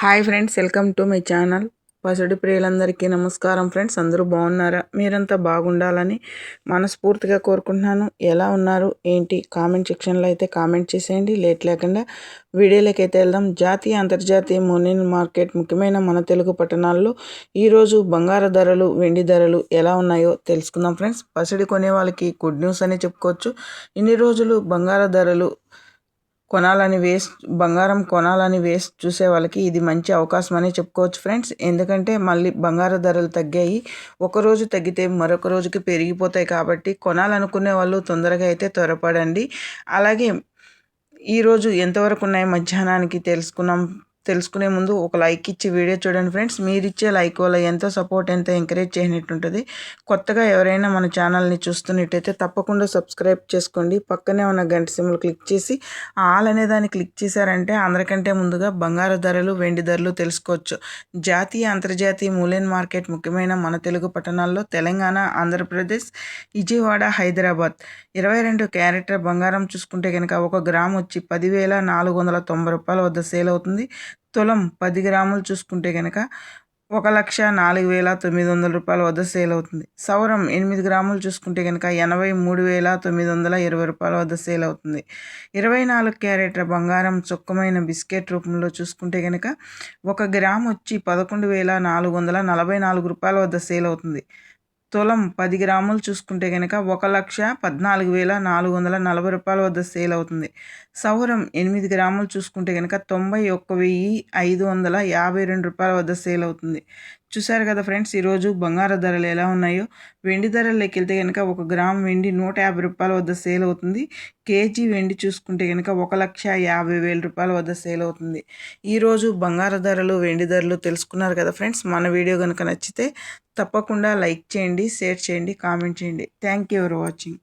Hi friends welcome to my channel. పసుడి ప్రియులందరికీ నమస్కారం friends. అందరూ బాగున్నారా? మీరంతా బాగుండాలని మనస్ఫూర్తిగా కోరుకుంటున్నాను. ఎలా ఉన్నారు? ఏంటి? కామెంట్ సెక్షన్లో అయితే కామెంట్ చేసేయండి. లేట్ లేకుండా వీడియోలోకి అయితే వెళ్దాం. జాతీయ అంతర్జాతీయ మోనిన్ మార్కెట్ ముఖ్యమైన మన తెలుగు పట్టణాల్లో ఈరోజు బంగారు ధరలు వెండి ధరలు ఎలా ఉన్నాయో తెలుసుకుందాం ఫ్రెండ్స్. పసిడి కొనే వాళ్ళకి గుడ్ న్యూస్ అని చెప్పుకోవచ్చు. ఇన్ని రోజులు బంగారు ధరలు కొనాలని వేస్ట్ బంగారం కొనాలని వేస్ట్ చూసే వాళ్ళకి ఇది మంచి అవకాశం అనే చెప్పుకోవచ్చు ఫ్రెండ్స్. ఎందుకంటే మళ్ళీ బంగారు ధరలు తగ్గాయి. ఒకరోజు తగ్గితే మరొక రోజుకి పెరిగిపోతాయి కాబట్టి కొనాలనుకునే వాళ్ళు తొందరగా అయితే త్వరపడండి. అలాగే ఈరోజు ఎంతవరకు ఉన్నాయి? మధ్యాహ్నానికి తెలుసుకున్నాం. తెలుసుకునే ముందు ఒక లైక్ ఇచ్చి వీడియో చూడండి ఫ్రెండ్స్. మీరు ఇచ్చే లైక్ వల్ల ఎంతో సపోర్ట్ ఎంతో ఎంకరేజ్ చేసినట్టుంటుంది కొత్తగా ఎవరైనా మన ఛానల్ని చూస్తున్నట్టయితే తప్పకుండా సబ్స్క్రైబ్ చేసుకోండి. పక్కనే ఉన్న గంట సిమ్లు క్లిక్ చేసి ఆల్ అనే దాన్ని క్లిక్ చేశారంటే అందరికంటే ముందుగా బంగారు ధరలు వెండి ధరలు తెలుసుకోవచ్చు. జాతీయ అంతర్జాతీయ మూలెన్ మార్కెట్ ముఖ్యమైన మన తెలుగు పట్టణాల్లో తెలంగాణ ఆంధ్రప్రదేశ్ విజయవాడ హైదరాబాద్. ఇరవై రెండు క్యారెక్టర్ బంగారం చూసుకుంటే కనుక ఒక గ్రామ్ వచ్చి పదివేల నాలుగు వందల తొంభై రూపాయల వద్ద సేల్ అవుతుంది. తులం పది గ్రాములు చూసుకుంటే కనుక ఒక లక్ష నాలుగు వేల తొమ్మిది వందల రూపాయల వద్ద సేల్ అవుతుంది. సౌరం ఎనిమిది గ్రాములు చూసుకుంటే కనుక ఎనభై మూడు వేల తొమ్మిది వందల ఇరవై రూపాయల వద్ద సేల్ అవుతుంది. ఇరవై నాలుగు క్యారెట్ల బంగారం చుక్కమైన బిస్కెట్ రూపంలో చూసుకుంటే కనుక ఒక గ్రామ్ వచ్చి పదకొండు వేల నాలుగు వందల నలభై నాలుగు రూపాయల వద్ద సేల్ అవుతుంది. తులం పది గ్రాములు చూసుకుంటే కనుక ఒక లక్ష పద్నాలుగు వేల నాలుగు వందల నలభై రూపాయల వద్ద సేల్ అవుతుంది. సౌరం ఎనిమిది గ్రాములు చూసుకుంటే కనుక తొంభై ఒక్క వెయ్యి ఐదు వందల యాభై రెండు రూపాయల వద్ద సేల్ అవుతుంది. చూసారు కదా ఫ్రెండ్స్ ఈరోజు బంగారు ధరలు ఎలా ఉన్నాయో? వెండి ధరల్లోకి వెళ్తే కనుక ఒక గ్రామ్ వెండి నూట యాభై రూపాయల వద్ద సేల్ అవుతుంది. కేజీ వెండి చూసుకుంటే కనుక ఒక లక్ష యాభై వేల రూపాయల వద్ద సేల్ అవుతుంది. ఈరోజు బంగారు ధరలు వెండి ధరలు తెలుసుకున్నారు కదా ఫ్రెండ్స్. మన వీడియో కనుక నచ్చితే తప్పకుండా లైక్ చేయండి షేర్ చేయండి కామెంట్ చేయండి. Thank you for watching.